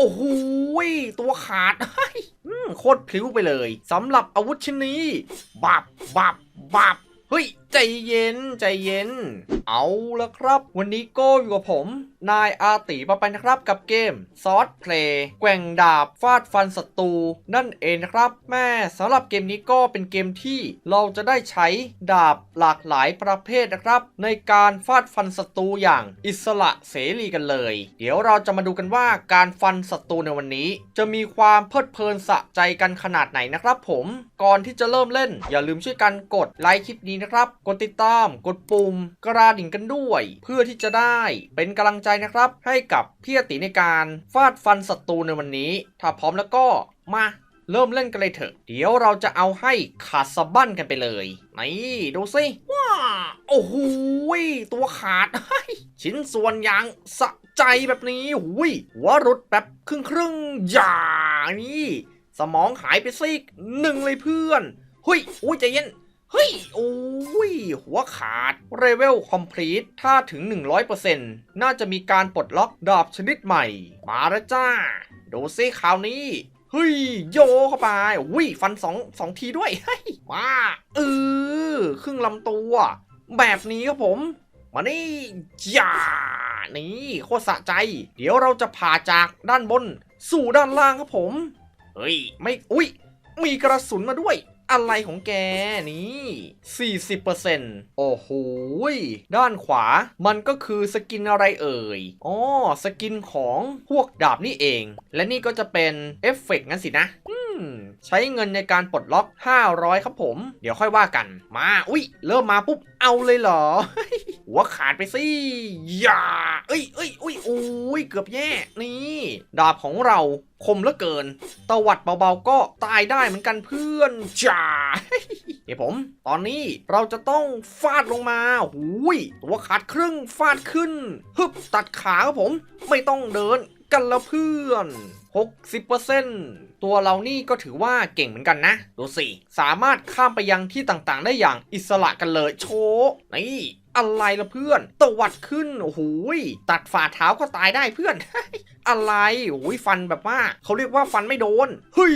โอ้โหตัวขาดโคตรพลิ้วไปเลยสำหรับอาวุธชิ้นนี้บับบับบับเฮ้ยใจเย็นใจเย็น เอาละครับ วันนี้ก็อยู่กับผม นายอาติมาไปนะครับกับเกมซอสเพลย์แกว่งดาบฟาดฟันศัตรูนั่นเองนะครับแม่สำหรับเกมนี้ก็เป็นเกมที่เราจะได้ใช้ดาบหลากหลายประเภทนะครับ ในการฟาดฟันศัตรูอย่างอิสระเสรีกันเลย เดี๋ยวเราจะมาดูกันว่าการฟันศัตรูในวันนี้ จะมีความเพลิดเพลินสะใจกันขนาดไหนนะครับ ผมก่อนที่จะเริ่มเล่น อย่าลืมช่วยกันกดไลค์คลิปนี้นะครับกดติดตาม กดปุ่ม กระดิ่งกันด้วย เพื่อที่จะได้เป็นกำลังใจนะครับ ให้กับพี่อติในการฟาดฟันศัตรูในวันนี้ ถ้าพร้อมแล้วก็มาเริ่มเล่นกันเลยเถอะ เดี๋ยวเราจะเอาให้ขาดสะบั้นกันไปเลย นี่ดูสิ ว้า โอ้โหยตัวขาด ชิ้นส่วนอย่างสะใจแบบนี้หุยหัวรุดแบบครึ่งครึ่งอย่างนี้ สมองหายไปซีกหนึ่งเลยเพื่อนเฮ้ยอุ้ยใจเย็น เฮ้ย โอ้ย หัวขาด เรเวลคอมพลีทถ้าถึง 100%น่าจะมีการปลดล็อกดาบชนิดใหม่ มาแล้วจ้า ดูซิคราวนี้ เฮ้ย โยเข้าไปอุ้ย ฟันสองสองทีด้วย เฮ้ยมาเออครึ่งลำตัว แบบนี้ครับผม มานี่อย่านี่โคตรสะใจ เดี๋ยวเราจะผ่าจากด้านบน สู่ด้านล่างครับผม เฮ้ย ไม่ อุ้ย มีกระสุนมาด้วย อะไรของแกนี่ 40%โอ้โหด้านขวา มันก็คือสกินอะไรเอ่ยอ๋อสกินของพวกดาบนี่เอง และนี่ก็จะเป็นเอฟเฟกต์งั้นสินะใช้เงินในการปลดล็อก 500 ครับผม เดี๋ยวค่อยว่ากัน มา อุ๊ย เริ่มมาปุ๊บ เอาเลยเหรอ หัวขาดไปสิอย่าเอ้ยเอ้ยอุ้ยอุ้ยเกือบแย่ นี่ ดาบของเราคมเหลือเกิน ตวัดเบาๆก็ตายได้เหมือนกันเพื่อนจ้าเดี๋ยวผม ตอนนี้เราจะต้องฟาดลงมาหูยตัวขาดครึ่งฟาดขึ้น ฮึบตัดขาครับผม ไม่ต้องเดินกันและเพื่อน 60%ตัวเรานี่ก็ถือว่าเก่งเหมือนกันนะ ดูสิ สามารถข้ามไปยังที่ต่างๆ ได้อย่างอิสระกันเลยโชว์นี่ อะไรละเพื่อน ตวัดขึ้น โอ้โหยตัดฝ่าเท้าก็ตายได้เพื่อน อะไรโอ้ยฟันแบบว่าเขาเรียกว่าฟันไม่โดน เฮ้ย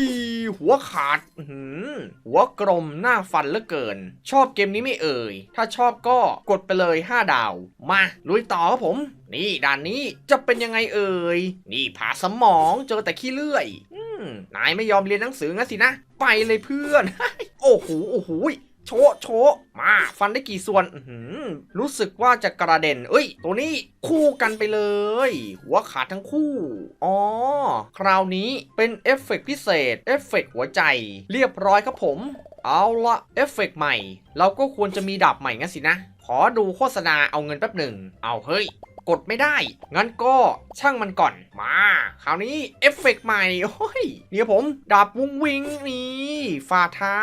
หัวขาดหือหัวกลมหน้าฟันเหลือเกิน ชอบเกมนี้ไม่เอ่ย ถ้าชอบก็กดไปเลย 5 ดาว มาลุยต่อครับผม นี่ด่านนี้จะเป็นยังไงเอ่ย นี่ผ่าสมองเจอแต่ขี้เลื่อยอืมนายไม่ยอมเรียนหนังสืองั้นสินะ ไปเลยเพื่อน โอ้โห โอ้โห โชะโชะมาฟันได้กี่ส่วนหือรู้สึกว่าจะกระเด็น เอ้ย ตัวนี้คู่กันไปเลย หัวขาดทั้งคู่ อ๋อ คราวนี้เป็นเอฟเฟกต์พิเศษ เอฟเฟกต์หัวใจ เรียบร้อยครับผม เอาละเอฟเฟกต์ใหม่ เราก็ควรจะมีดาบใหม่งั้นสินะ ขอดูโฆษณาเอาเงินแป๊บหนึ่ง เอาเฮ้ยกดไม่ได้ งั้นก็ช่างมันก่อน มา คราวนี้เอฟเฟกต์ใหม่ โอ้ย เดี๋ยวผมดาบวุ้งวิงนี่ ฝ่าเท้า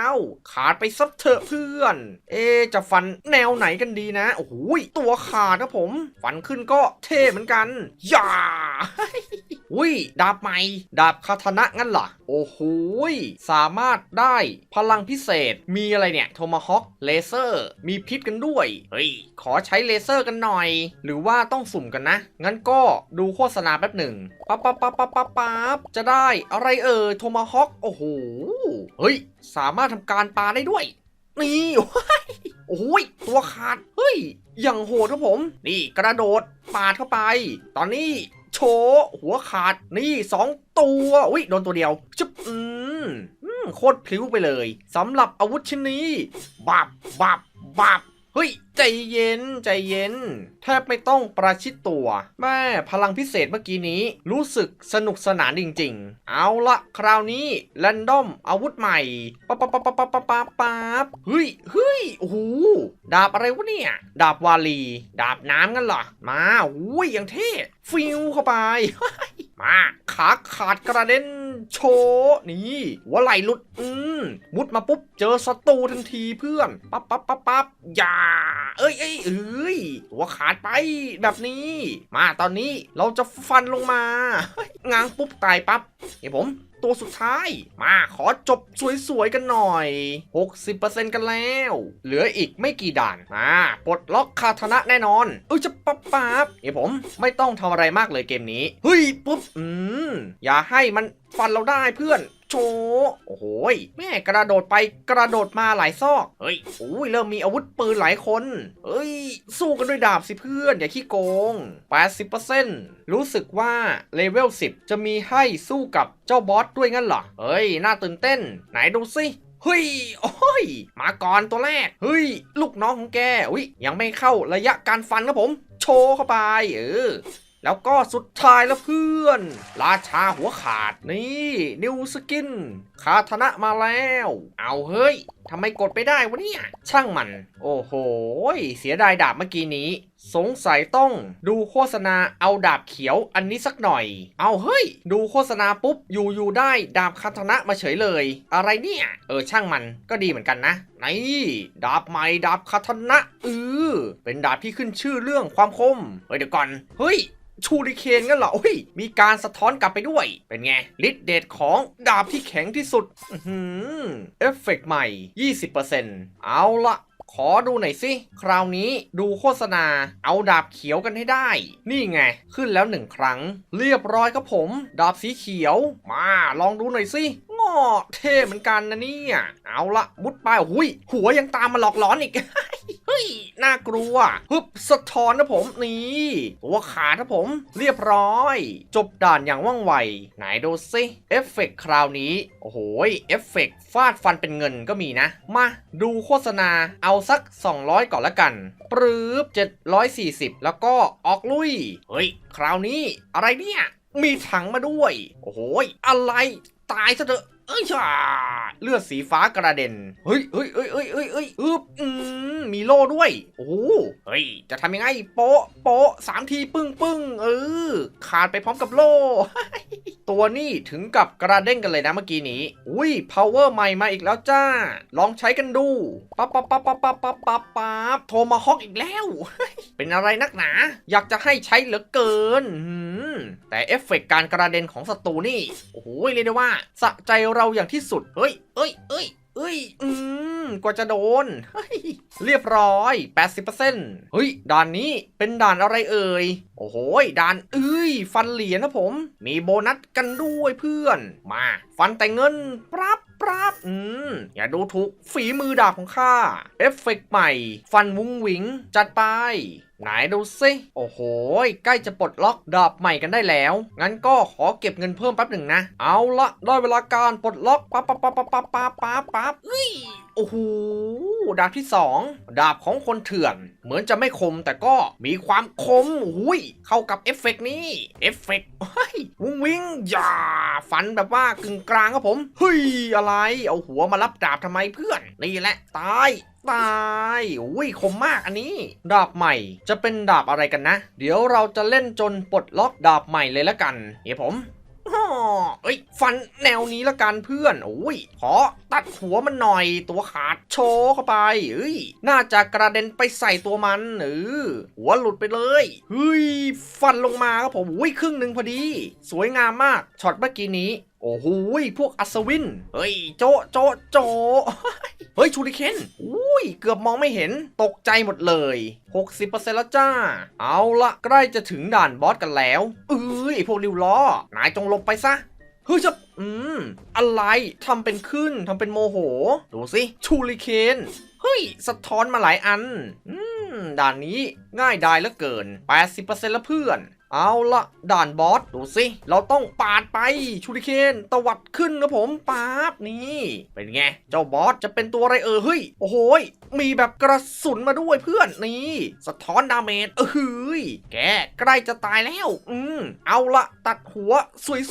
ขาดไปสักเถอะเพื่อน เอจะฟันแนวไหนกันดีนะ โอ้โหตัวขาดนะผม ฟันขึ้นก็เท่เหมือนกัน อย่าอุ้ยดาบใหม่ ดาบคาทนะงั้นเหรอ โอ้โหสามารถได้พลังพิเศษ มีอะไรเนี่ย โทมาฮอคเลเซอร์ มีพิษกันด้วย เฮ้ย ขอใช้เลเซอร์กันหน่อย หรือว่าต้องสุ่มกันนะ งั้นก็ดูโฆษณาแป๊บหนึ่ง ปั๊บปั๊บปั๊บปั๊บปั๊บปั๊บจะได้อะไรเอ่ยโทมาฮอคโอ้โห เฮ้ยสามารถทำการปาได้ด้วย นี่โอ้ยตัวขาด เฮ้ย อย่างโหดครับผม นี่กระโดดปาดเข้าไป ตอนนี้โชว์หัวขาด นี่สองตัวอุ้ยโดนตัวเดียวจุ๊บอืมอืมโคตรพลิ้วไปเลยสำหรับอาวุธชิ้นนี้บับบับบับเฮ้ย ใจเย็นใจเย็น แทบไม่ต้องประชิดตัว แม่พลังพิเศษเมื่อกี้นี้ รู้สึกสนุกสนานจริง ๆ เอาละคราวนี้แรนดอมอาวุธใหม่ปั๊บปั๊บปั๊บปั๊บปั๊บปั๊บปั๊บเฮ้ยเฮ้ยโอ้โหดาบอะไรวะเนี่ย ดาบวาลี ดาบน้ำกันเหรอ มาอุ้ยอย่างเท่ฟิวเข้าไป มาขาขาดกระเด็นโชนี่หัวไหลหลุด อืมมุดมาปุ๊บ เจอศัตรูทันทีเพื่อน ปั๊บปั๊บปั๊บปั๊บอย่าเอ้ยเอ้ยเอ้ยหัวขาดไปแบบนี้ มาตอนนี้เราจะฟันลงมา ง้างปุ๊บตายปั๊บเฮ้ผมตัวสุดท้าย มาขอจบสวยๆกันหน่อย 60%กันแล้ว เหลืออีกไม่กี่ด่านมาปลดล็อกคาทนะแน่นอนเออจะปั๊บปั๊บเฮ้ยผมไม่ต้องทำอะไรมากเลยเกมนี้ เฮ้ยปุ๊บ อืม อย่าให้มันฟันเราได้เพื่อน โชว์โอ้โหยแม่กระโดดไปกระโดดมาหลายซอกเฮ้ยโอ้ยเริ่มมีอาวุธปืนหลายคนเฮ้ย สู้กันด้วยดาบสิเพื่อน อย่าขี้โกง 80%รู้สึกว่าเลเวล 10 จะมีให้สู้กับเจ้าบอสด้วยงั้นเหรอเฮ้ย น่าตื่นเต้น ไหนดูสิเฮ้ย โอ้ย มาก่อนตัวแรก เฮ้ย ลูกน้องของแกอุ้ยยังไม่เข้าระยะการฟันครับผม โชว์เข้าไป เออ แล้วก็สุดท้ายแล้วเพื่อน ราชาหัวขาดนี่นิวสกินคาธนะมาแล้ว เอาเฮ้ยทำไมกดไปได้วะเนี่ย ช่างมัน โอ้โห เสียดายดาบเมื่อกี้นี้ สงสัยต้องดูโฆษณาเอาดาบเขียวอันนี้สักหน่อย เอาเฮ้ย ดูโฆษณาปุ๊บอยู่อยู่ได้ดาบคาธนะมาเฉยเลย อะไรเนี่ย เออช่างมันก็ดีเหมือนกันนะนี่ดาบใหม่ดาบคาธนะเออเป็นดาบที่ขึ้นชื่อเรื่องความคมเฮ้ยเดี๋ยวก่อน เฮ้ยชูริเคนงั้นเหรอโอ้ยมีการสะท้อนกลับไปด้วย เป็นไงฤทธิ์เดชของดาบที่แข็งที่สุดอเอฟเฟกต์ใหม่ 20%เอาละ ขอดูหน่อยสิ คราวนี้ดูโฆษณา เอาดาบเขียวกันให้ได้ นี่ไง ขึ้นแล้วหนึ่งครั้ง เรียบร้อยครับผม ดาบสีเขียว มาลองดูหน่อยสิงอเท่เหมือนกันนะเนี่ย เอาละมุดไปหุยหัวยังตามมาหลอกหลอนอีก น่ากลัวฮึบสะท้อนนะผมนี่ตัวขาดนะผม เรียบร้อย จบด่านอย่างว่องไว ไหนดูสิเอฟเฟกต์คราวนี้ โอ้โหเอฟเฟกต์ฟาดฟันเป็นเงินก็มีนะ มาดูโฆษณาเอาสัก 200 ก่อนละกันปรื๊บ740 แล้วก็ออกลุย เฮ้ย คราวนี้ อะไรเนี่ย มีถังมาด้วย โอ้โหอะไร ตายซะเถอะ เอ้ยช่าเลือดสีฟ้ากระเด็น เฮ้ยเฮ้ยเฮ้ยเฮ้ยเฮ้ยเฮ้ยอึบอืมมีโล่ด้วย โอ้โหเฮ้ย จะทำยังไง โป๊ะ โป๊ะสามทีปึ้งปึ้งเออ ขาดไปพร้อมกับโล่ ตัวนี่ถึงกับกระเด้งกันเลยนะเมื่อกี้นี้ อุ้ย power ใหม่มาอีกแล้วจ้า ลองใช้กันดู ปั๊บปั๊บปั๊บปั๊บปั๊บปั๊บปั๊บปั๊บโทรมาฮอกอีกแล้ว เป็นอะไรนักหนา อยากจะให้ใช้เหลือเกินหืม แต่เอฟเฟกต์การกระเด็นของศัตรูนี่ โอ้โหเรียกได้ว่า สะใจเราอย่างที่สุด เฮ้ย เอ้ย เอ้ยเอ้ย อืม กว่าจะโดนเฮ้ยเรียบร้อย 80%เฮ้ย ด่านนี้เป็นด่านอะไรเอ่ย โอ้โห ด่านเอ้ย ฟันเหรียญนะผม มีโบนัสกันด้วยเพื่อน มา ฟันแต่เงินปรับปรับอืม อย่าดูถูกฝีมือดาบของข้า เอฟเฟกต์ใหม่ ฟันวุ้งหวิง จัดไป ไหนดูสิโอ้โห ใกล้จะปลดล็อกดาบใหม่กันได้แล้ว งั้นก็ขอเก็บเงินเพิ่มแป๊บหนึ่งนะ เอาละได้เวลาการปลดล็อกปั๊บปั๊บปั๊บปั๊บปั๊บปั๊บปั๊บปั๊บเอ้ยโอ้โหดาบที่ 2 ดาบของคนเถื่อน เหมือนจะไม่คมแต่ก็มีความคมหุ้ยเข้ากับเอฟเฟกนี้เอฟเฟกต์วิ่งวิ่งอย่าฟันแบบว่ากึ่งกลางครับผมเฮ้ยอะไร เอาหัวมารับดาบทำไมเพื่อน นี่แหละ ตายตายอุ้ยคมมากอันนี้ ดาบใหม่จะเป็นดาบอะไรกันนะ เดี๋ยวเราจะเล่นจนปลดล็อกดาบใหม่เลยละกันเฮ้ยผมอเอ้ยฟันแนวนี้ละกันเพื่อนโอ้ยขอตัดหัวมันหน่อยตัวขาดโชว์เข้าไปเอ้ยน่าจะกระเด็นไปใส่ตัวมันเออหัวหลุดไปเลยเฮ้ยฟันลงมาครับผมอุ้ยครึ่งหนึ่งพอดี สวยงามมากช็อตเมื่อกี้นี้โอ้โหพวกอัศวิน เฮ้ย โจโจโจเฮ้ย ชูริเคนอุ้ ยเกือบมองไม่เห็นตกใจหมดเลย 60%แล้วจ้า เอาละใกล้จะถึงด่านบอสกันแล้วเอ้ยไอ้พวกริวล้อนายจงลบไปซะเฮ้ยจะอืม อะไรทำเป็นขึ้นทำเป็นโมโห ดูสิชูริเคนเฮ้ย สะท้อนมาหลายอัน อืม ด่านนี้ง่ายดายเหลือเกิน 80%แล้วเพื่อน เอาละด่านบอสดูสิ เราต้องปาดไปชูริเคนตวัดขึ้นนะผมป๊าบนี่ เป็นไง เจ้าบอสจะเป็นตัวอะไรเออเฮ้ย โอ้โหยมีแบบกระสุนมาด้วยเพื่อนนี่ สะท้อนดาเมจเออเฮ้ยแกใกล้จะตายแล้ว อืมเอาละตัดหัว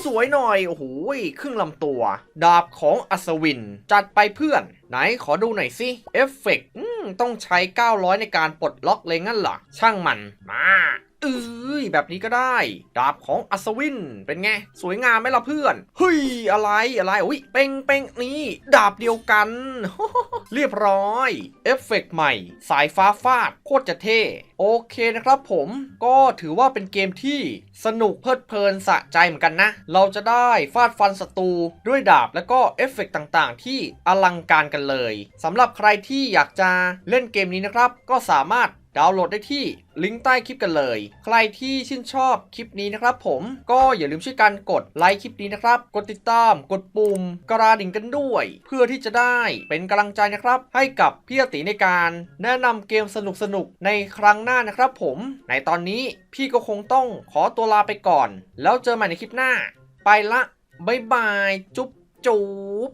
สวยๆหน่อยโอ้โหยครึ่งลำตัว ดาบของอัศวิน จัดไปเพื่อน ไหนขอดูหน่อยสิเอฟเฟกต์อืมต้องใช้ 900 ในการปลดล็อกเลยงั้นเหรอช่างมันมาเอ้ ยแบบนี้ก็ได้ ดาบของอัศวิน เป็นไง สวยงามไหมล่ะเพื่อน เฮ้ย อะไรอะไรอุ้ยเป้งเป้งนี่ดาบเดียวกัน เรียบร้อย เอฟเฟกต์ใหม่ สายฟ้าฟาด โคตรจะเท่ โอเคนะครับผมก็ถือว่าเป็นเกมที่สนุกเพลิดเพลินสะใจเหมือนกันนะ เราจะได้ฟาดฟันศัตรูด้วยดาบแล้วก็เอฟเฟกต์ต่างๆ ที่อลังการกันเลยสำหรับใครที่อยากจะเล่นเกมนี้นะครับ ก็สามารถ ดาวน์โหลดได้ที่ลิงก์ใต้คลิปกันเลย ใครที่ชื่นชอบคลิปนี้นะครับผมก็อย่าลืมช่วยกันกดไลค์คลิปนี้นะครับ กดติดตาม กดปุ่มกระดิ่งกันด้วย เพื่อที่จะได้เป็นกำลังใจนะครับ ให้กับพี่อติในการแนะนำเกมสนุกๆในครั้งหน้านะครับผมในตอนนี้พี่ก็คงต้องขอตัวลาไปก่อน แล้วเจอใหม่ในคลิปหน้า ไปละบ๊ายบาย จุ๊บจุ๊บ